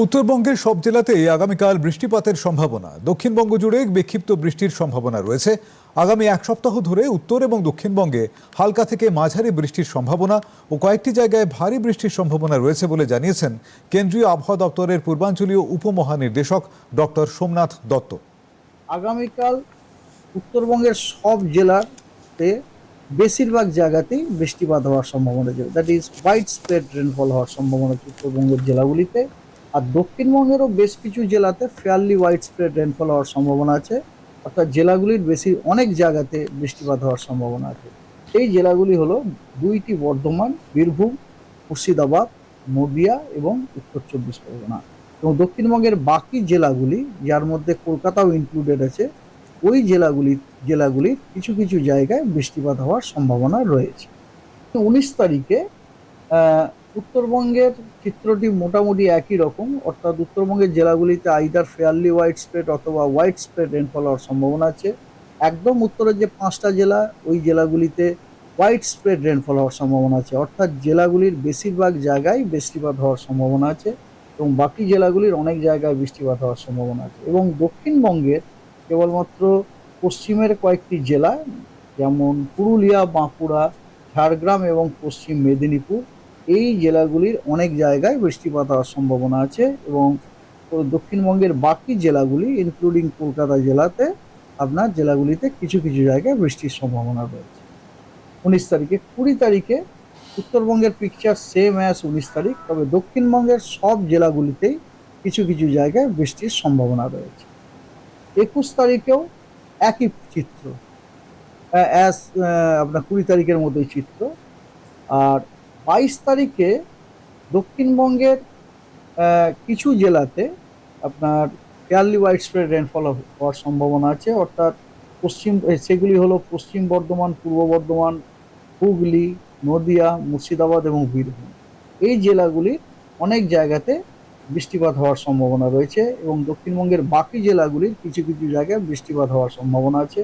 উত্তরবঙ্গের সব জেলাতেই আগামীকাল বৃষ্টিপাতের সম্ভাবনা। দক্ষিণবঙ্গ জুড়ে বিক্ষিপ্ত বৃষ্টির সম্ভাবনা রয়েছে। আগামী এক সপ্তাহ ধরে উত্তর এবং দক্ষিণবঙ্গে হালকা থেকে মাঝারি বৃষ্টির সম্ভাবনা ও কয়েকটি জায়গায় ভারী বৃষ্টির সম্ভাবনা রয়েছে বলে জানিয়েছেন কেন্দ্রীয় আবহাওয়া দপ্তরের পূর্বাঞ্চলীয় উপমহানির্দেশক ডক্টর সোমনাথ দত্ত। আগামীকাল উত্তরবঙ্গের সব জেলাতে বেশিরভাগ জায়গাতেই বৃষ্টিপাত হওয়ার সম্ভাবনা that is widespread rainfall হওয়ার সম্ভাবনা উত্তরবঙ্গের জেলাগুলিতে। আর দক্ষিণবঙ্গেরও বেশ কিছু জেলাতে ফেয়ারলি হোয়াইট স্প্রেড রেনফল হওয়ার সম্ভাবনা আছে, অর্থাৎ জেলাগুলির বেশি অনেক জায়গাতে বৃষ্টিপাত হওয়ার সম্ভাবনা আছে। এই জেলাগুলি হলো দুইটি বর্ধমান, বীরভূম, মুর্শিদাবাদ, নদিয়া এবং উত্তর চব্বিশ পরগনা। এবং দক্ষিণবঙ্গের বাকি জেলাগুলি, যার মধ্যে কলকাতাও ইনক্লুডেড আছে, ওই জেলাগুলি, জেলাগুলির কিছু কিছু জায়গায় বৃষ্টিপাত হওয়ার সম্ভাবনা রয়েছে। উনিশ তারিখে উত্তরবঙ্গের চিত্রটি মোটামুটি একই রকম, অর্থাৎ উত্তরবঙ্গের জেলাগুলিতে আইদার ফেয়ারলি হোয়াইট স্প্রেড অথবা হোয়াইট স্প্রেড রেনফল হওয়ার সম্ভাবনা আছে। একদম উত্তরের যে পাঁচটা জেলা, ওই জেলাগুলিতে হোয়াইট স্প্রেড রেনফল হওয়ার সম্ভাবনা আছে। অর্থাৎ জেলাগুলির বেশিরভাগ জায়গায় বৃষ্টিপাত হওয়ার সম্ভাবনা আছে এবং বাকি জেলাগুলির অনেক জায়গায় বৃষ্টিপাত হওয়ার সম্ভাবনা আছে। এবং দক্ষিণবঙ্গের কেবলমাত্র পশ্চিমের কয়েকটি জেলা, যেমন পুরুলিয়া, বাঁকুড়া, ঝাড়গ্রাম এবং পশ্চিম মেদিনীপুর এই জেলাগুলির অনেক জায়গায় বৃষ্টিপাত হওয়ার সম্ভাবনা আছে এবং দক্ষিণবঙ্গের বাকি জেলাগুলি ইনক্লুডিং কলকাতা জেলাতে, আপনার জেলাগুলিতে কিছু কিছু জায়গায় বৃষ্টির সম্ভাবনা রয়েছে। উনিশ তারিখে কুড়ি তারিখে উত্তরবঙ্গের পিকচার সেম অ্যাজ উনিশ তারিখ, তবে দক্ষিণবঙ্গের সব জেলাগুলিতেই কিছু কিছু জায়গায় বৃষ্টির সম্ভাবনা রয়েছে। একুশ তারিখেও একই চিত্র অ্যাজ আপনার কুড়ি তারিখের মতোই চিত্র। আর বাইশ তারিখে দক্ষিণবঙ্গের কিছু জেলাতে আপনার ফেয়ারলি হোয়াইট স্প্রেড রেনফল হওয়ার সম্ভাবনা আছে। অর্থাৎ পশ্চিম সেগুলি হলো পশ্চিম বর্ধমান, পূর্ব বর্ধমান, হুগলি, নদিয়া, মুর্শিদাবাদ এবং বীরভূম। এই জেলাগুলির অনেক জায়গাতে বৃষ্টিপাত হওয়ার সম্ভাবনা রয়েছে এবং দক্ষিণবঙ্গের বাকি জেলাগুলির কিছু কিছু জায়গায় বৃষ্টিপাত হওয়ার সম্ভাবনা আছে।